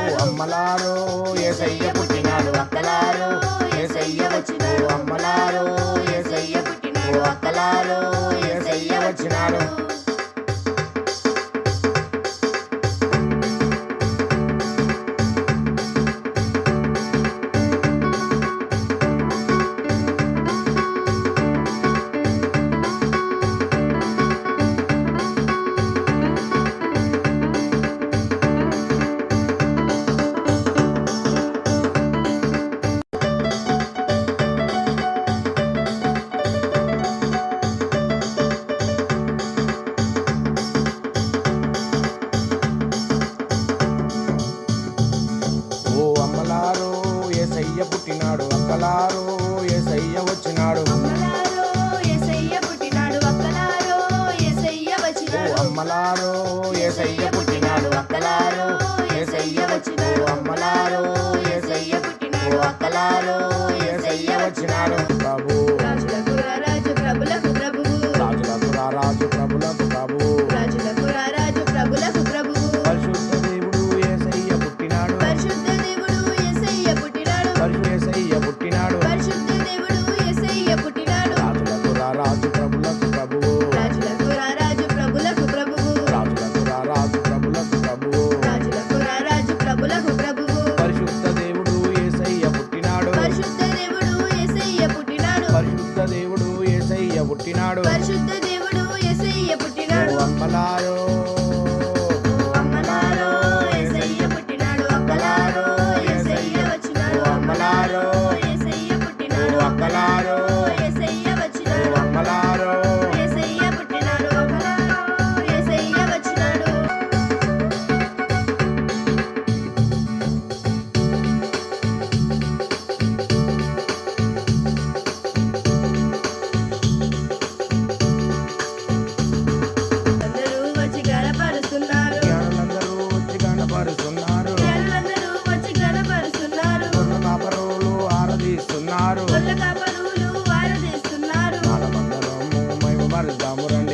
ఓ అమ్మలారో ఏసయ్య పుట్టినాడు అక్కలారో ఏసయ్య వచ్చి ఓ అమ్మలారో సయ్య పుట్టినాడు అక్కలారో ఏసయ్య వచ్చినాడు. día, putina. పుట్టినాడు. పరిశుద్ధ దేవుడు ఎస్ఐ పుట్టినాడు. అంబలాయో রাম রঙ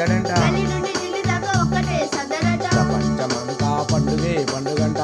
సందడంట ప్రపంచమంతా పండుగే పండుగంట.